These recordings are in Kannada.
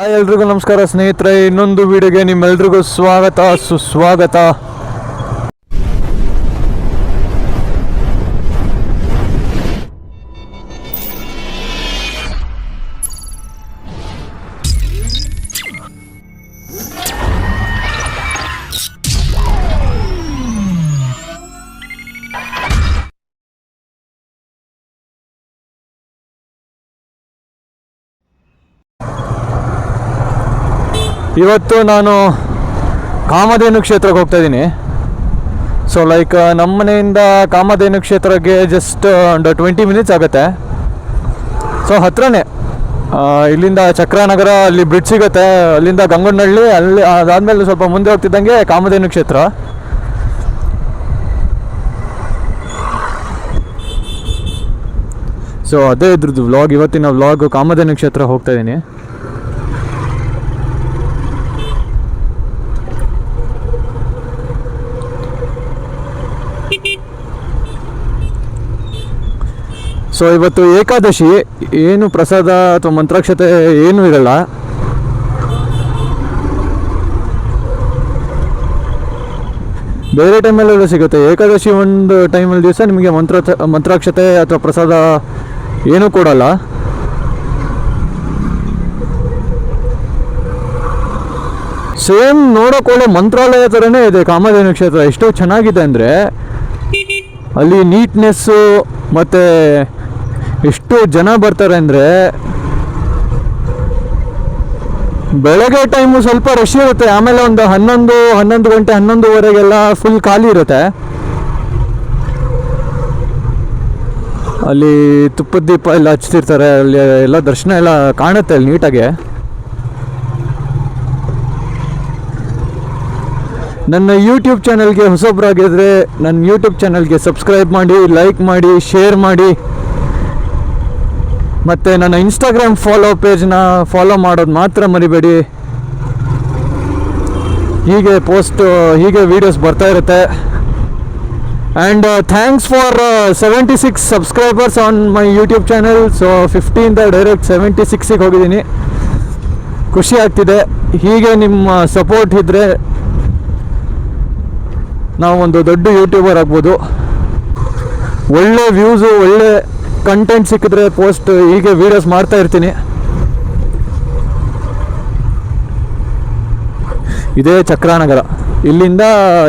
ಹಾಯ್ ಎಲ್ರಿಗೂ ನಮಸ್ಕಾರ ಸ್ನೇಹಿತರೆ ಇನ್ನೊಂದು ವಿಡಿಯೋಗೆ ನಿಮ್ಮೆಲ್ರಿಗೂ ಸ್ವಾಗತ ಸುಸ್ವಾಗತ. ಇವತ್ತು ನಾನು ಕಾಮಧೇನು ಕ್ಷೇತ್ರಕ್ಕೆ ಹೋಗ್ತಾ ಇದ್ದೀನಿ. ಸೊ ಲೈಕ್ ನಮ್ಮ ಮನೆಯಿಂದ ಕಾಮಧೇನು ಕ್ಷೇತ್ರಕ್ಕೆ ಜಸ್ಟ್ ಒಂದು ಟ್ವೆಂಟಿ ಮಿನಿಟ್ಸ್ ಆಗುತ್ತೆ. ಸೊ ಹತ್ರನೇ ಇಲ್ಲಿಂದ ಚಕ್ರನಗರ ಅಲ್ಲಿ ಬ್ರಿಡ್ಜ್ ಸಿಗುತ್ತೆ. ಅಲ್ಲಿಂದ ಗಂಗನಹಳ್ಳಿ, ಅಲ್ಲಿ ಅದಾದಮೇಲೆ ಸ್ವಲ್ಪ ಮುಂದೆ ಹೋಗ್ತಿದ್ದಂಗೆ ಕಾಮಧೇನು ಕ್ಷೇತ್ರ. ಸೊ ಅದೇ ಇದ್ರದ್ದು ವ್ಲಾಗ್ ಇವತ್ತಿನ ವ್ಲಾಗ್ ಕಾಮಧೇನು ಕ್ಷೇತ್ರ ಹೋಗ್ತಾ ಇದ್ದೀನಿ. ಸೊ ಇವತ್ತು ಏಕಾದಶಿ, ಏನು ಪ್ರಸಾದ ಅಥವಾ ಮಂತ್ರಾಕ್ಷತೆ ಏನೂ ಇರಲ್ಲ. ಬೇರೆ ಟೈಮಲ್ಲೆಲ್ಲ ಸಿಗುತ್ತೆ. ಏಕಾದಶಿ ಒಂದು ಟೈಮಲ್ಲಿ ದಿವಸ ನಿಮಗೆ ಮಂತ್ರ, ಮಂತ್ರಾಕ್ಷತೆ ಅಥವಾ ಪ್ರಸಾದ ಏನೂ ಕೊಡಲ್ಲ. ಸೇಮ್ ನೋಡೋಕೊಳ್ಳೋ ಮಂತ್ರಾಲಯ ಥರನೇ ಇದೆ, ಕಾಮಧೇನು ಕ್ಷೇತ್ರ. ಎಷ್ಟು ಚೆನ್ನಾಗಿದೆ ಅಂದರೆ, ಅಲ್ಲಿ ನೀಟ್ನೆಸ್ಸು ಮತ್ತು ಎಷ್ಟು ಜನ ಬರ್ತಾರೆ ಅಂದರೆ ಬೆಳಗ್ಗೆ ಟೈಮು ಸ್ವಲ್ಪ ರಶ್ ಇರುತ್ತೆ. ಆಮೇಲೆ ಒಂದು ಹನ್ನೊಂದು ಹನ್ನೊಂದು ಗಂಟೆ, ಹನ್ನೊಂದುವರೆಗೆಲ್ಲ ಫುಲ್ ಖಾಲಿ ಇರುತ್ತೆ. ಅಲ್ಲಿ ತುಪ್ಪದ ದೀಪ ಎಲ್ಲ ಹಚ್ತಿರ್ತಾರೆ. ಅಲ್ಲಿ ಎಲ್ಲ ದರ್ಶನ ಎಲ್ಲ ಕಾಣುತ್ತೆ ಅಲ್ಲಿ ನೀಟಾಗಿ. ನನ್ನ ಯೂಟ್ಯೂಬ್ ಚಾನಲ್ಗೆ ಹೊಸೊಬ್ಬರಾಗಿದ್ದರೆ ನನ್ನ ಯೂಟ್ಯೂಬ್ ಚಾನಲ್ಗೆ ಸಬ್ಸ್ಕ್ರೈಬ್ ಮಾಡಿ ಲೈಕ್ ಮಾಡಿ ಶೇರ್ ಮಾಡಿ. ಮತ್ತು ನನ್ನ ಇನ್ಸ್ಟಾಗ್ರಾಮ್ ಫಾಲೋ ಪೇಜ್ನ ಫಾಲೋ ಮಾಡೋದು ಮಾತ್ರ ಮರಿಬೇಡಿ. ಹೀಗೆ ಪೋಸ್ಟ್ ಹೀಗೆ ವೀಡಿಯೋಸ್ ಬರ್ತಾ ಇರುತ್ತೆ. And thanks for seventy six subscribers on my YouTube channel so ಫಿಫ್ಟಿಯಿಂದ direct seventy ಸಿಕ್ಸಿಗೆ ಹೋಗಿದ್ದೀನಿ. ಖುಷಿ ಆಗ್ತಿದೆ. ಹೀಗೆ ನಿಮ್ಮ ಸಪೋರ್ಟ್ ಇದ್ದರೆ ನಾವು ಒಂದು ದೊಡ್ಡ ಯೂಟ್ಯೂಬರ್ ಆಗ್ಬೋದು. ಒಳ್ಳೆ ವ್ಯೂಸು ಒಳ್ಳೆ ಕಂಟೆಂಟ್ ಸಿಕ್ಕಿದ್ರೆ ಪೋಸ್ಟ್ ಹೀಗೆ ವೀಡಿಯೋಸ್ ಮಾಡ್ತಾ ಇರ್ತೀನಿ. ಇದೇ ಚಕ್ರಾನಗರ. ಇಲ್ಲಿಂದ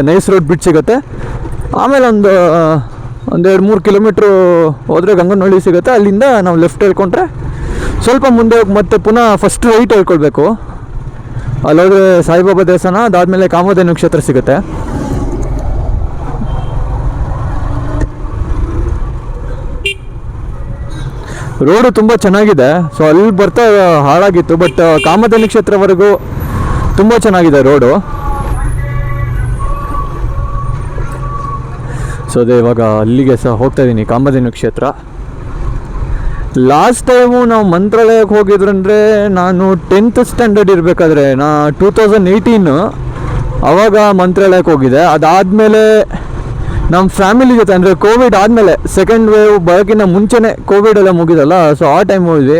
ನೈಸ್ ರೋಡ್ ಬ್ರಿಡ್ಜ್ ಸಿಗುತ್ತೆ. ಆಮೇಲೆ ಒಂದು ಒಂದೆರಡು ಮೂರು ಕಿಲೋಮೀಟ್ರು ಹೋದರೆ ಗಂಗನಹಳ್ಳಿ ಸಿಗುತ್ತೆ. ಅಲ್ಲಿಂದ ನಾವು ಲೆಫ್ಟ್ ಹೇಳ್ಕೊಂಡ್ರೆ ಸ್ವಲ್ಪ ಮುಂದೆ ಹೋಗಿ ಮತ್ತೆ ಪುನಃ ಫಸ್ಟ್ ರೈಟ್ ಹೇಳ್ಕೊಳ್ಬೇಕು. ಅಲ್ಲೋದ್ರೆ ಸಾಯಿಬಾಬಾ ದೇವಸ್ಥಾನ, ಅದಾದಮೇಲೆ ಕಾಮಧೇನು ಕ್ಷೇತ್ರ ಸಿಗುತ್ತೆ. ರೋಡು ತುಂಬ ಚೆನ್ನಾಗಿದೆ. ಸೊ ಅಲ್ಲಿ ಬರ್ತಾ ಹಾಳಾಗಿತ್ತು ಬಟ್ ಕಾಮಧೇನು ಕ್ಷೇತ್ರವರೆಗೂ ತುಂಬ ಚೆನ್ನಾಗಿದೆ ರೋಡು ಸೊ ಅದೇ ಇವಾಗ ಅಲ್ಲಿಗೆ ಸಹ ಹೋಗ್ತಾ ಇದ್ದೀನಿ ಕಾಮಧೇನು ಕ್ಷೇತ್ರ. ಲಾಸ್ಟ್ ಟೈಮು ನಾವು ಮಂತ್ರಾಲಯಕ್ಕೆ ಹೋಗಿದ್ರಂದರೆ ನಾನು ಟೆಂತ್ ಸ್ಟ್ಯಾಂಡರ್ಡ್ ಇರಬೇಕಾದ್ರೆ, ನಾ ಟೂ ತೌಸಂಡ್ ಏಯ್ಟೀನು ಅವಾಗ ಮಂತ್ರಾಲಯಕ್ಕೆ ಹೋಗಿದ್ದೆ. ಅದಾದಮೇಲೆ ನಮ್ಮ ಫ್ಯಾಮಿಲಿ ಜೊತೆ, ಅಂದರೆ ಕೋವಿಡ್ ಆದಮೇಲೆ ಸೆಕೆಂಡ್ ವೇವ್ ಬರೋಕ್ಕಿಂತ ಮುಂಚೆನೇ ಕೋವಿಡ್ ಎಲ್ಲ ಮುಗಿದಲ್ಲ ಸೊ ಆ ಟೈಮ್ ಹೋದ್ವಿ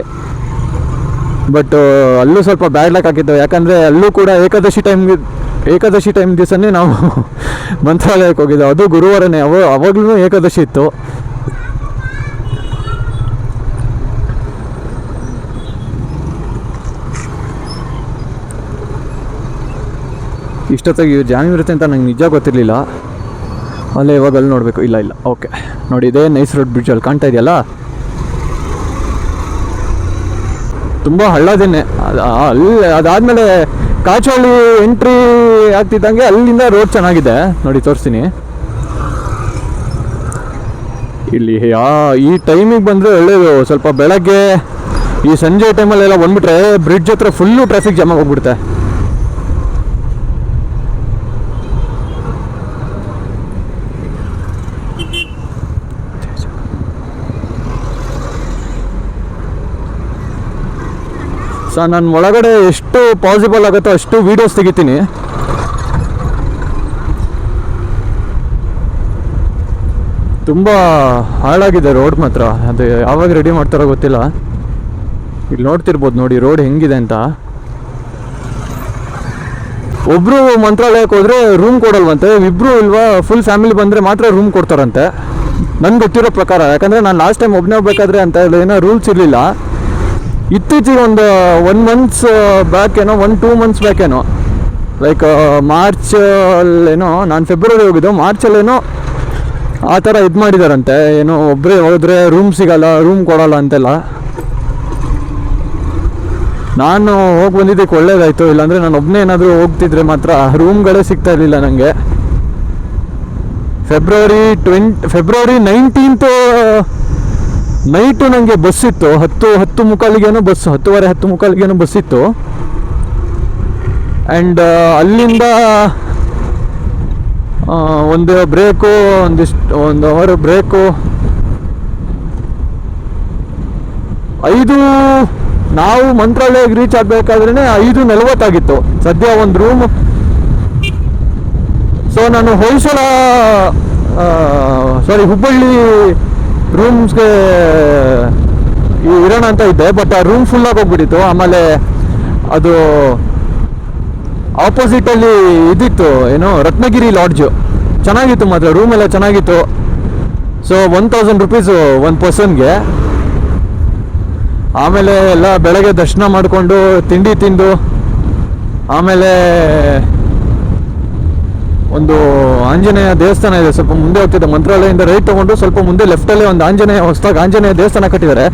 ಬಟ್ ಅಲ್ಲೂ ಸ್ವಲ್ಪ ಬ್ಯಾಡ್ ಲಕ್ ಆಗಿತ್ತು. ಯಾಕಂದರೆ ಅಲ್ಲೂ ಕೂಡ ಏಕಾದಶಿ ಟೈಮ್ ಏಕಾದಶಿ ಟೈಮ್ ದಿವಸನೇ ನಾವು ಮಂತ್ರಾಲಯಕ್ಕೆ ಹೋಗಿದ್ದೆ ಅದು ಗುರುವಾರನೇ, ಅವ, ಅವಾಗಲೂ ಏಕಾದಶಿ ಇತ್ತು. ಇಷ್ಟೊತ್ತಿಗೆ ಜಾಮ್ ಇರುತ್ತೆ ಅಂತ ನಂಗೆ ನಿಜ ಗೊತ್ತಿರಲಿಲ್ಲ. ಅಲ್ಲೇ ಇವಾಗ ಅಲ್ಲಿ ನೋಡಬೇಕು. ಇಲ್ಲ ಇಲ್ಲ. ಓಕೆ ನೋಡಿ, ಇದೇ ನೈಸ್ ರೋಡ್ ಬ್ರಿಡ್ಜ್ ಅಲ್ಲಿ ಕಾಣ್ತಾ ಇದೆಯಲ್ಲ? ತುಂಬ ಹಳ್ಳದೇನೆ ಅಲ್ಲಿ ಅದಾದಮೇಲೆ ಕಾಚೋಳಿ ಎಂಟ್ರಿ ಆಗ್ತಿದ್ದಂಗೆ ಅಲ್ಲಿಂದ ರೋಡ್ ಚೆನ್ನಾಗಿದೆ. ನೋಡಿ, ತೋರಿಸ್ತೀನಿ. ಇಲ್ಲಿ, ಯಾ, ಈ ಟೈಮಿಗೆ ಬಂದರೆ ಒಳ್ಳೆಯದು ಸ್ವಲ್ಪ ಬೆಳಗ್ಗೆ ಈ ಸಂಜೆ ಟೈಮಲ್ಲೆಲ್ಲ ಬಂದ್ಬಿಟ್ರೆ ಬ್ರಿಡ್ಜ್ ಹತ್ರ ಫುಲ್ಲು ಟ್ರಾಫಿಕ್ ಜಾಮ್ ಹೋಗ್ಬಿಡುತ್ತೆ. ಸೊ ನಾನು ಒಳಗಡೆ ಎಷ್ಟು ಪಾಸಿಬಲ್ ಆಗುತ್ತೋ ಅಷ್ಟು ವೀಡಿಯೋಸ್ ತೆಗಿತೀನಿ. ತುಂಬ ಹಾಳಾಗಿದೆ ರೋಡ್ ಮಾತ್ರ. ಅದು ಯಾವಾಗ ರೆಡಿ ಮಾಡ್ತಾರೋ ಗೊತ್ತಿಲ್ಲ. ಇಲ್ಲಿ ನೋಡ್ತಿರ್ಬೋದು ನೋಡಿ ರೋಡ್ ಹೆಂಗಿದೆ ಅಂತ. ಒಬ್ಬರು ಮಂತ್ರಾಲಯಕ್ಕೆ ಹೋದರೆ ರೂಮ್ ಕೊಡಲ್ವಂತೆ ಇಬ್ಬರು ಇಲ್ವಾ ಫುಲ್ ಫ್ಯಾಮಿಲಿ ಬಂದರೆ ಮಾತ್ರ ರೂಮ್ ಕೊಡ್ತಾರಂತೆ. ನನ್ಗೆ ಗೊತ್ತಿರೋ ಪ್ರಕಾರ, ಯಾಕಂದರೆ ನಾನು ಲಾಸ್ಟ್ ಟೈಮ್ ಒಬ್ಬನೇ ಹೋಗ್ಬೇಕಾದ್ರೆ ಅಂತ ಏನೋ ರೂಲ್ಸ್ ಇರಲಿಲ್ಲ. ಇತ್ತೀಚೆಗೆ ಒಂದು ಒನ್ ಮಂತ್ಸ್ ಬ್ಯಾಕ್ ಏನೋ ಒನ್ ಟೂ ಮಂತ್ಸ್ ಬ್ಯಾಕ್ ಏನೋ. ಲೈಕ್ ಮಾರ್ಚಲ್ಲೇನೋ ನಾನು ಫೆಬ್ರವರಿ ಹೋಗಿದ್ದು ಮಾರ್ಚಲ್ಲೇನೋ ಆ ಥರ ಇದು ಮಾಡಿದಾರಂತೆ. ಏನೋ ಒಬ್ಬರೇ ಹೋದರೆ ರೂಮ್ ಸಿಗಲ್ಲ ರೂಮ್ ಕೊಡಲ್ಲ ಅಂತೆಲ್ಲ. ನಾನು ಹೋಗಿ ಬಂದಿದ್ದಕ್ಕೆ ಒಳ್ಳೇದಾಯಿತು. ಇಲ್ಲಾಂದರೆ ನಾನು ಒಬ್ಬನೇ ಏನಾದರೂ ಹೋಗ್ತಿದ್ರೆ ಮಾತ್ರ ರೂಮ್ಗಳೇ ಸಿಗ್ತಾ ಇರಲಿಲ್ಲ ನನಗೆ February twenty February nineteenth night ನನಗೆ ಬಸ್ ಇತ್ತು. ಹತ್ತು ಹತ್ತು ಮುಕ್ಕಾಲಿಗೇನೋ ಬಸ್ ಹತ್ತುವರೆ, ಹತ್ತು ಮುಕ್ಕಾಲಿಗೇನೋ ಬಸ್ ಇತ್ತು. ಆ್ಯಂಡ್ ಅಲ್ಲಿಂದ ಒಂದು ಬ್ರೇಕು ಒಂದಿಷ್ಟು, ಒಂದು ಅವರ್ ಬ್ರೇಕು ಐದು, ನಾವು ಮಂತ್ರಾಲಯಕ್ಕೆ ರೀಚ್ ಆಗಬೇಕಾದ್ರೆ ಐದು ನಲವತ್ತಾಗಿತ್ತು. ಸದ್ಯ ಒಂದು ರೂಮ್ ಸೊ ನಾನು ಹೊಯ್ಸಳ ಸಾರಿ ಹುಬ್ಬಳ್ಳಿ ರೂಮ್ಸ್ಗೆ ಇರೋಣ ಅಂತ ಇದ್ದೆ ಬಟ್ ಆ ರೂಮ್ ಫುಲ್ ಹೋಗ್ಬಿಟ್ಟಿತ್ತು. ಆಮೇಲೆ ಅದು ಆಪೋಸಿಟಲ್ಲಿ ಇದಿತ್ತು, ಏನು, ರತ್ನಗಿರಿ ಲಾಡ್ಜು ಚೆನ್ನಾಗಿತ್ತು ಮಾತ್ರ ರೂಮ್ ಎಲ್ಲ ಚೆನ್ನಾಗಿತ್ತು. So one thousand rupees one ಪರ್ಸನ್ಗೆ ಆಮೇಲೆ ಎಲ್ಲ ಬೆಳಗ್ಗೆ ದರ್ಶನ ಮಾಡಿಕೊಂಡು ತಿಂಡಿ ತಿಂದು, ಆಮೇಲೆ ಒಂದು ಆಂಜನೇಯ ದೇವಸ್ಥಾನ ಇದೆ. ಸ್ವಲ್ಪ ಮುಂದೆ ಹೋಗ್ತಿದೆ ಮಂತ್ರಾಲಯದಿಂದ ರೈಟ್ ತಗೊಂಡು ಸ್ವಲ್ಪ ಮುಂದೆ ಲೆಫ್ಟಲ್ಲೇ ಒಂದು ಆಂಜನೇಯ, ಹೊಸದಾಗಿ ಆಂಜನೇಯ ದೇವಸ್ಥಾನ ಕಟ್ಟಿದ್ದಾರೆ.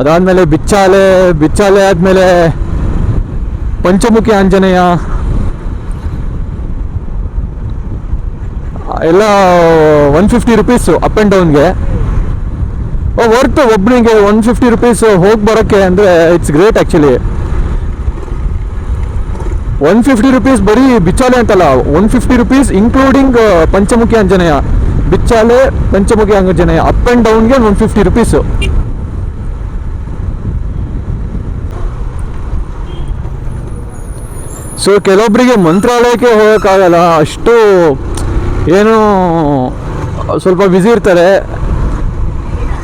ಅದಾದಮೇಲೆ ಬಿಚ್ಚಾಲೆ ಬಿಚ್ಚಾಲೆ ಆದಮೇಲೆ ಪಂಚಮುಖಿ ಆಂಜನೇಯ. ಎಲ್ಲ one fifty rupees up and ಡೌನ್ಗೆ worth ಒಬ್ಬನಿಗೆ ಒನ್ ಫಿಫ್ಟಿ ರುಪೀಸ್ ಹೋಗಿ ಬರೋಕ್ಕೆ ಅಂದರೆ it's great actually one fifty rupees ಬರೀ ಬಿಚ್ಚಾಲೆ ಅಂತಲ್ಲ one fifty rupees including Panchamukhi Anjaneya. Bichale, Panchamukhi Anjaneya up and ಡೌನ್ಗೆ one fifty rupees so ಕೆಲವೊಬ್ಬರಿಗೆ ಮಂತ್ರಾಲಯಕ್ಕೆ ಹೋಗೋಕ್ಕಾಗಲ್ಲ, ಅಷ್ಟು, ಏನು, ಸ್ವಲ್ಪ ಬ್ಯುಸಿ ಇರ್ತಾರೆ.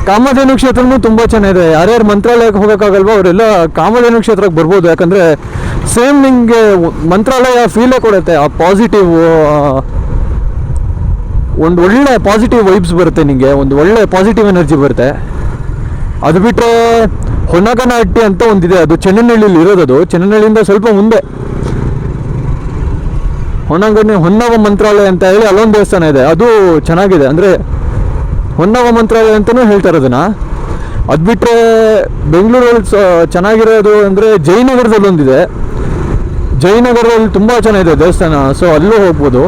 ಕಾಮಧೇನು ಕ್ಷೇತ್ರನೂ ತುಂಬ ಚೆನ್ನಾಗಿದೆ. ಯಾರ್ಯಾರು ಮಂತ್ರಾಲಯಕ್ಕೆ ಹೋಗೋಕ್ಕಾಗಲ್ವೋ ಅವರೆಲ್ಲ ಕಾಮಧೇನು ಕ್ಷೇತ್ರಕ್ಕೆ ಬರ್ಬೋದು. ಯಾಕಂದರೆ ಸೇಮ್ ನಿಮಗೆ ಮಂತ್ರಾಲಯ ಫೀಲೇ ಕೊಡುತ್ತೆ. ಆ ಪಾಸಿಟಿವ್ ಒಂದು ಒಳ್ಳೆ ಪಾಸಿಟಿವ್ ವೈಬ್ಸ್ ಬರುತ್ತೆ ನಿಮಗೆ ಒಂದು ಒಳ್ಳೆ ಪಾಸಿಟಿವ್ ಎನರ್ಜಿ ಬರುತ್ತೆ. ಅದು ಬಿಟ್ಟರೆ ಹೊನ್ನಗನಹಟ್ಟಿ ಅಂತ ಒಂದಿದೆ. ಅದು ಚೆನ್ನನಹಳ್ಳಿಲಿ ಇರೋದದು ಚೆನ್ನನಹಳ್ಳಿಯಿಂದ ಸ್ವಲ್ಪ ಮುಂದೆ. ಹೊನ್ನಗನೆ ಹೊನ್ನವ ಮಂತ್ರಾಲಯ ಅಂತ ಹೇಳಿ ಅಲ್ಲೊಂದು ದೇವಸ್ಥಾನ ಇದೆ. ಅದು ಚೆನ್ನಾಗಿದೆ. ಅಂದರೆ ಹೊನ್ನವ ಮಂತ್ರಾಲಯ ಅಂತಲೂ ಹೇಳ್ತಾರೆ ಅದನ್ನು ಅದು ಬಿಟ್ಟರೆ ಬೆಂಗಳೂರಲ್ಲಿ ಚೆನ್ನಾಗಿರೋದು ಅಂದರೆ ಜಯನಗರದಲ್ಲಿ ಒಂದಿದೆ. ಜಯನಗರದಲ್ಲಿ ತುಂಬ ಚೆನ್ನಾಗಿದೆ ದೇವಸ್ಥಾನ, ಸೊ ಅಲ್ಲೂ ಹೋಗ್ಬೋದು.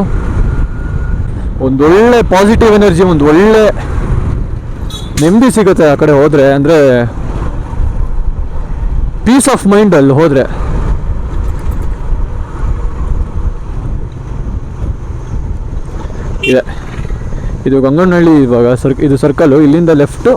ಒಂದು ಒಳ್ಳೆ ಪಾಸಿಟಿವ್ ಎನರ್ಜಿ ಒಂದು ಒಳ್ಳೆ ನೆಮ್ಮದಿ ಸಿಗುತ್ತೆ ಆ ಕಡೆ ಹೋದರೆ. ಅಂದರೆ ಪೀಸ್ ಆಫ್ ಮೈಂಡ್ ಅಲ್ಲಿ ಹೋದರೆ. ಇದೆ. ಇದು ಗಂಗನಹಳ್ಳಿ ಇವಾಗ ಸರ್ ಇದು ಸರ್ಕಲ್ ಇಲ್ಲಿಂದ ಲೆಫ್ಟು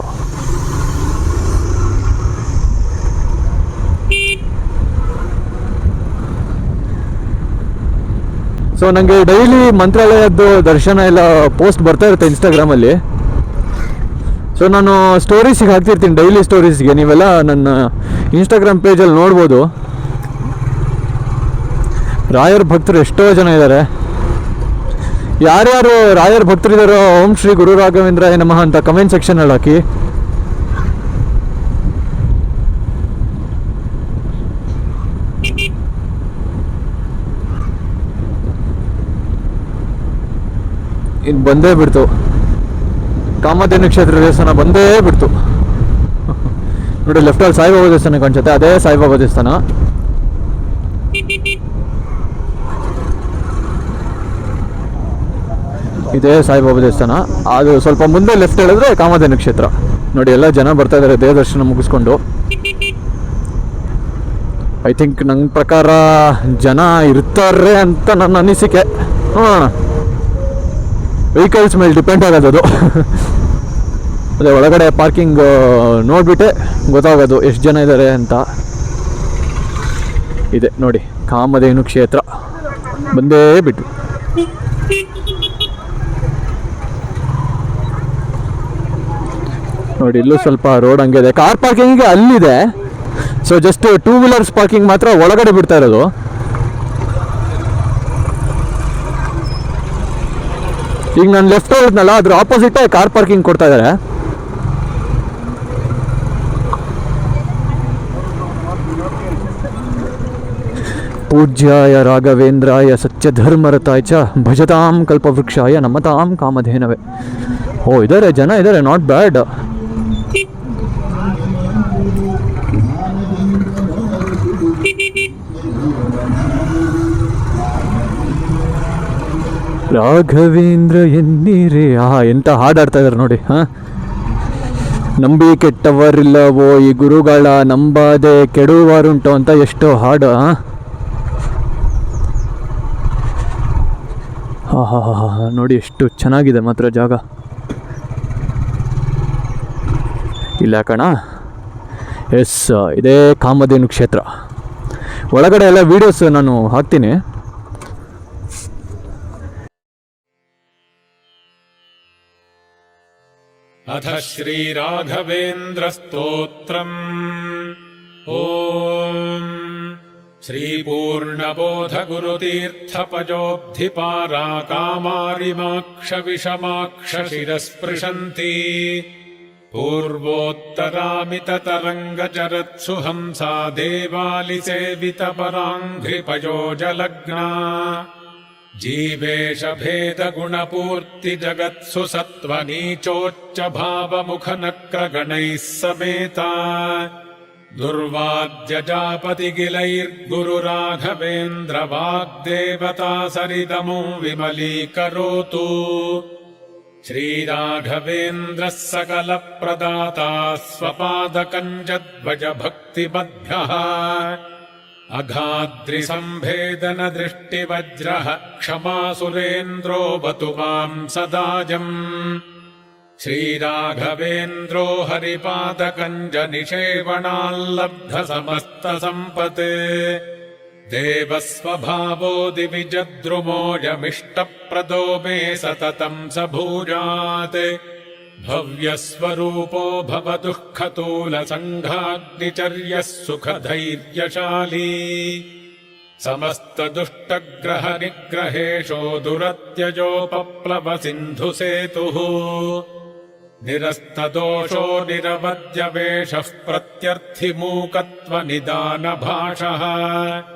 ಸೊ ನನಗೆ ಡೈಲಿ ಮಂತ್ರಾಲಯದ್ದು ದರ್ಶನ ಎಲ್ಲ ಪೋಸ್ಟ್ ಬರ್ತಾ ಇರುತ್ತೆ ಇನ್ಸ್ಟಾಗ್ರಾಮಲ್ಲಿ ಸೊ ನಾನು ಸ್ಟೋರೀಸಿಗೆ ಹಾಕ್ತಿರ್ತೀನಿ ಡೈಲಿ ಸ್ಟೋರೀಸ್ಗೆ ನೀವೆಲ್ಲ ನನ್ನ ಇನ್ಸ್ಟಾಗ್ರಾಮ್ ಪೇಜಲ್ಲಿ ನೋಡ್ಬೋದು. ರಾಯರ ಭಕ್ತರು ಎಷ್ಟೋ ಜನ ಇದ್ದಾರೆ. ಯಾರ್ಯಾರು ರಾಯರ್ ಭಕ್ತರಿದ್ದಾರೋ ಓಂ ಶ್ರೀ ಗುರು ರಾಘವೇಂದ್ರ ನಮಃ ಅಂತ ಕಮೆಂಟ್ ಸೆಕ್ಷನ್ ಹಾಕಿ. ಇದು ಬಂದೇ ಬಿಡ್ತು. ಕಾಮಧೇನು ಕ್ಷೇತ್ರ ದೇವಸ್ಥಾನ ಬಂದೇ ಬಿಡ್ತು. ನೋಡಿ ಲೆಫ್ಟಲ್ಲಿ ಸಾಯಿಬಾಬಾ ದೇವಸ್ಥಾನ ಕಾಣಿಸುತ್ತೆ ಅದೇ ಸಾಯಿಬಾಬಾ ದೇವಸ್ಥಾನ. ಇದೇ ಸಾಯಿಬಾಬಾ ದೇವಸ್ಥಾನ. ಅದು ಸ್ವಲ್ಪ ಮುಂದೆ ಲೆಫ್ಟ್ ಹೇಳಿದ್ರೆ ಕಾಮಧೇನು ಕ್ಷೇತ್ರ. ನೋಡಿ, ಎಲ್ಲ ಜನ ಬರ್ತಾ ಇದ್ದಾರೆ ದೇವ ದರ್ಶನ ಮುಗಿಸ್ಕೊಂಡು. ಐ ಥಿಂಕ್ ನನ್ನ ಪ್ರಕಾರ ಜನ ಇರ್ತಾರೆ ಅಂತ ನನ್ನ ಅನಿಸಿಕೆ. ನೋಡೋಣ ವೆಹಿಕಲ್ಸ್ ಮೇಲೆ ಡಿಪೆಂಡ್ ಆಗೋದು ಅದು. ಅದೇ ಒಳಗಡೆ ಪಾರ್ಕಿಂಗ್ ನೋಡಿಬಿಟ್ಟೆ ಗೊತ್ತಾಗೋದು ಎಷ್ಟು ಜನ ಇದ್ದಾರೆ ಅಂತ. ಇದೆ ನೋಡಿ, ಕಾಮಧೇನು ಕ್ಷೇತ್ರ. ಬಂದೇ ಬಿಟ್ಟು ನೋಡಿ, ಇಲ್ಲೂ ಸ್ವಲ್ಪ ರೋಡ್ ಹಂಗೆ ಇದೆ. ಕಾರ್ ಪಾರ್ಕಿಂಗಿಗೆ ಅಲ್ಲಿದೆ. So just two wheelers parking ಮಾತ್ರ ಒಳಗಡೆ ಬಿಡ್ತಾ ಇರೋದು. ಈಗ ನಾನು ಲೆಫ್ಟ್ ಹೋಗಿದ್ನಲ್ಲ ಅದ್ರ ಆಪೋಸಿಟೇ ಕಾರ್ ಪಾರ್ಕಿಂಗ್ ಕೊಡ್ತಾ ಇದ್ದಾರೆ ಪೂಜ್ಯಾಯ ರಾಘವೇಂದ್ರಾಯ ಸತ್ಯ ಧರ್ಮರತಾಯ ಚ ಭಜತಾಂ ಕಲ್ಪವೃಕ್ಷಾಯ ನಮತಾಂ ಕಾಮಧೇನವೇ. ಓ, ಇದಾರೆ ಜನ ಇದ್ದಾರೆ ನಾಟ್ ಬ್ಯಾಡ್ ರಾಘವೇಂದ್ರ ಎನ್ನೀರಿ? ಆ ಎಂಥ ಹಾಡಾಡ್ತಾ ಇದಾರೆ ನೋಡಿ, ಹಾ? ನಂಬಿ ಕೆಟ್ಟವರಿಲ್ಲವೋ ಈ ಗುರುಗಳ ನಂಬಾದೆ ಕೆಡುವರುಂಟು ಅಂತ ಎಷ್ಟೋ ಹಾಡು, ಹಾಂ? ಹಾ ಹಾ ಹಾ ಹಾ ನೋಡಿ ಎಷ್ಟು ಚೆನ್ನಾಗಿದೆ ಮಾತ್ರ ಜಾಗ. ಇಲ್ಲ ಕಣ. ಎಸ್, ಇದೇ ಕಾಮಧೇನು ಕ್ಷೇತ್ರ. ಒಳಗಡೆ ಎಲ್ಲ ವೀಡಿಯೋಸ್ ನಾನು ಹಾಕ್ತೀನಿ. अथ श्रीराघवेन्द्रस्तोत्रम्। ॐ कामारिमाक्षविषमाक्षशिरस्पृशन्ति पूर्वोत्तरामिततरङ्गचरत्सु हंसा देवालिसेवितपराङ्घ्रिपयोजलग्ना जीवेशभेदगुणपूर्तिजगत्सु भेद गुणपूर्ति समेता दुर्वाद्यजापति गिलैर्गुरुराघवेन्द्र विमलीकरोतु श्रीराघवेन्द्रः सकलप्रदाता प्रदाता स्वपादकञ्जध्वज भक्तिमद्भ्यः अघाद्रिसम्भेदनदृष्टिवज्रः क्षमासुरेन्द्रो बतु माम् सदाजम्। श्रीराघवेन्द्रो हरिपादकञ्जनिषेवणाल्लब्धसमस्तसम्पत्। देवस्वभावो दिविजद्रुमोऽयमिष्टप्रदो मे सततम् स भूयात् भव्यस्वरूपो भवदुःखतूलसङ्घाग्निचर्यः सुखधैर्यशाली। समस्तदुष्टग्रहनिग्रहेशो दुरत्यजोपप्लवसिन्धुसेतुः। निरस्तदोषो निरवद्यवेषः प्रत्यर्थिमूकत्वनिदानभाषः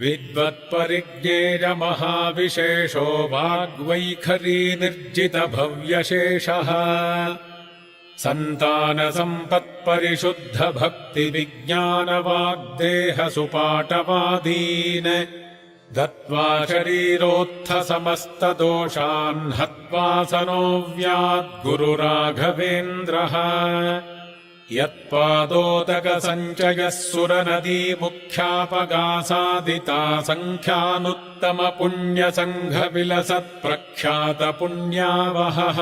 विद्वत्परिज्ञेयमहाविशेषो वाग्वैखरी निर्जितभव्यशेषः। सन्तानसम्पत्परिशुद्धभक्तिविज्ञानवाग्देहसुपाटवादीन्। दत्त्वा शरीरोत्थसमस्तदोषान् हत्वा सनो व्याद्गुरुराघवेन्द्रः यत्पादोदकसञ्चयः सुरनदीमुख्यापगासादिता सङ्ख्यानुत्तमपुण्यसङ्घविलसत्प्रख्यातपुण्यावहः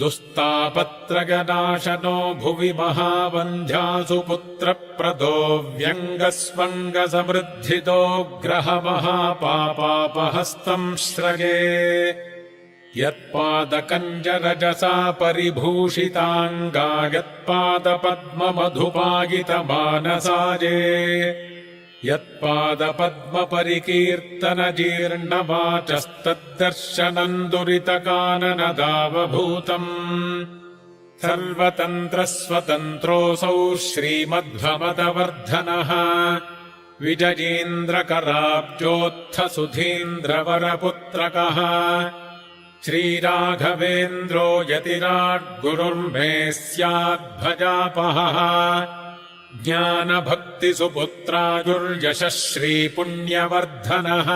दुस्तापत्रगनाशनो भुवि महावन्ध्यासु पुत्रप्रदो व्यङ्गस्वङ्गसमृद्धितो ग्रहमहापापापहस्तम् श्रये यत्पादकञ्जरजसा परिभूषिताङ्गा यत्पादपद्ममधुपायितमानसाजे यत्पादपद्मपरिकीर्तनजीर्णवाचस्तद्दर्शनम् दुरितकाननदावभूतम् सर्वतन्त्रस्वतन्त्रोऽसौ श्रीमध्वमदवर्धनः विजयीन्द्रकराब्जोत्थसुधीन्द्रवरपुत्रकः श्रीराघवेन्द्रो यतिराड्गुरुर्मे स्याद्भजापहः ज्ञानभक्तिसुपुत्रायुर्यशः श्रीपुण्यवर्धनः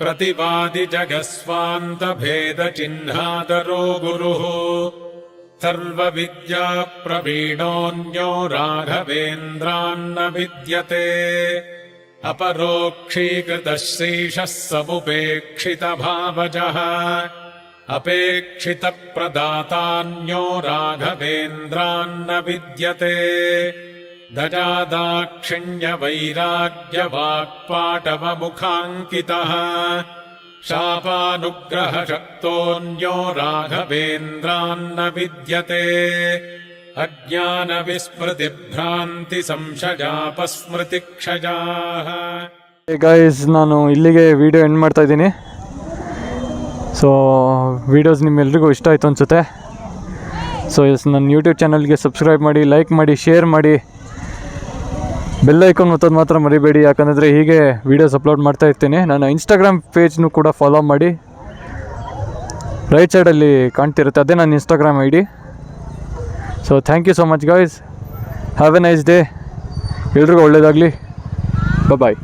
प्रतिवादिजगस्वान्तभेदचिह्नादरो गुरुः। सर्वविद्याप्रवीणोऽन्यो राघवेन्द्रान्न विद्यते अपरोक्षीकृतः श्रीशः समुपेक्षितभावजः। अपेक्षितप्रदातान्यो राघवेन्द्रान्न विद्यते। दजादाक्षिण्यवैराग्यवाक्पाटवमुखाङ्कितः। शापानुग्रहशक्तोऽन्यो राघवेन्द्रान्न विद्यते ಗೈಸ್ ನಾನು ಇಲ್ಲಿಗೆ ವಿಡಿಯೋ ಎಂಡ್ ಮಾಡ್ತಾ ಇದ್ದೀನಿ. ಸೊ ವೀಡಿಯೋಸ್ ನಿಮ್ಮೆಲ್ರಿಗೂ ಇಷ್ಟ ಆಯಿತು ಅನಿಸುತ್ತೆ. ಸೊ ಎಸ್ ನನ್ನ ಯೂಟ್ಯೂಬ್ ಚಾನಲ್ಗೆ ಸಬ್ಸ್ಕ್ರೈಬ್ ಮಾಡಿ ಲೈಕ್ ಮಾಡಿ ಶೇರ್ ಮಾಡಿ. ಬೆಲ್ ಐಕಾನ್ ಒತ್ತೋದು ಮಾತ್ರ ಮರಿಬೇಡಿ, ಯಾಕಂದರೆ ಹೀಗೆ ವೀಡಿಯೋಸ್ ಅಪ್ಲೋಡ್ ಮಾಡ್ತಾ ಇರ್ತೀನಿ. ನನ್ನ ಇನ್ಸ್ಟಾಗ್ರಾಮ್ ಪೇಜ್ನು ಕೂಡ ಫಾಲೋ ಮಾಡಿ. ರೈಟ್ ಸೈಡಲ್ಲಿ ಕಾಣ್ತಿರುತ್ತೆ, ಅದೇ ನನ್ನ Instagram I so thank you so much guys have a nice day ಎಲ್ರಿಗೂ ಒಳ್ಳೆಯದಾಗಲಿ ಬಾಯ್